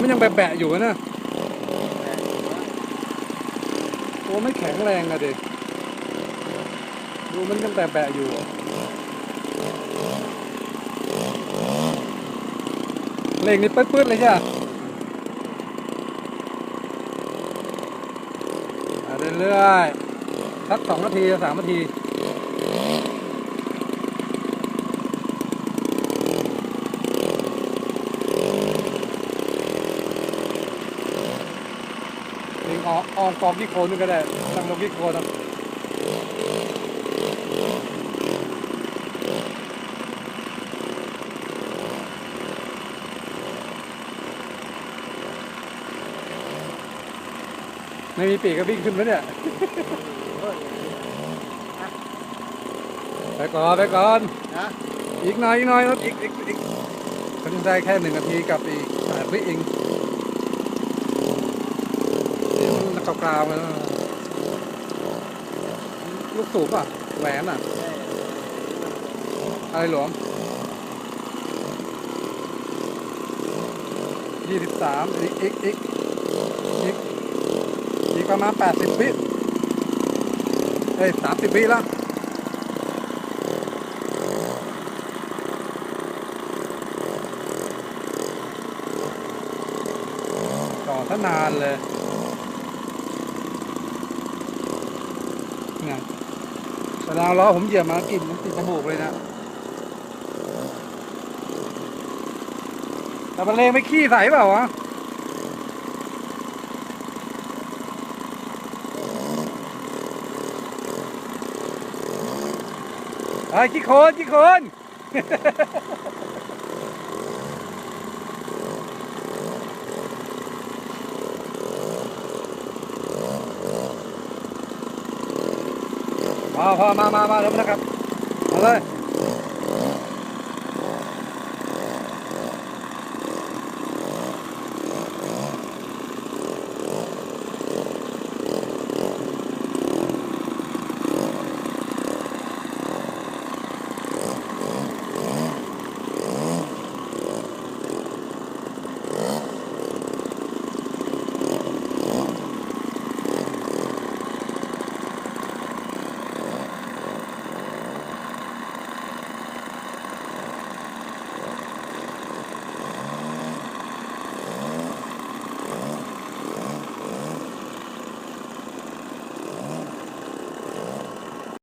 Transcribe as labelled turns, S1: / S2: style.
S1: มันยังแบะๆอยู่นะตัวไม่แข็งแรงอะเด็กดูมันยังแบะๆอยู่เร่งนี่ปื๊ดๆเลยใช่ไหมอะเรื่อยๆสักสองนาทีสามนาที องออกออกกองที่โคนนึงก็ได้ตั้งลงที่โคนนะไม่มีปีกก็วิ่งขึ้นแล้วเนี่ย ไปก่อนไปก่อน
S2: นะ
S1: อีกหน่อยอีกหน่อยอีกอีกอีกเพิ่งได้แค่หนึ่งนาทีกับอีกแปดวิเอง นักกราวๆเลยนะลูกสูบอะ แหวนอะ อะไรหลวมยี่สิบสามอีกอีกอีกอีกอีกประมาณแปดสิบวิเอ้ยสามสิบวิล้วต่อซะนานเลย เนี่ยแสดงล้อผมเหยียบมากลิ่นมันติดจมูกเลยนะแต่มันเลงไม่ขี้ใสเปล่าวะไอ้ขี้โคนขี้โคน พอพอมามามาเร็วนะครับ มาเลย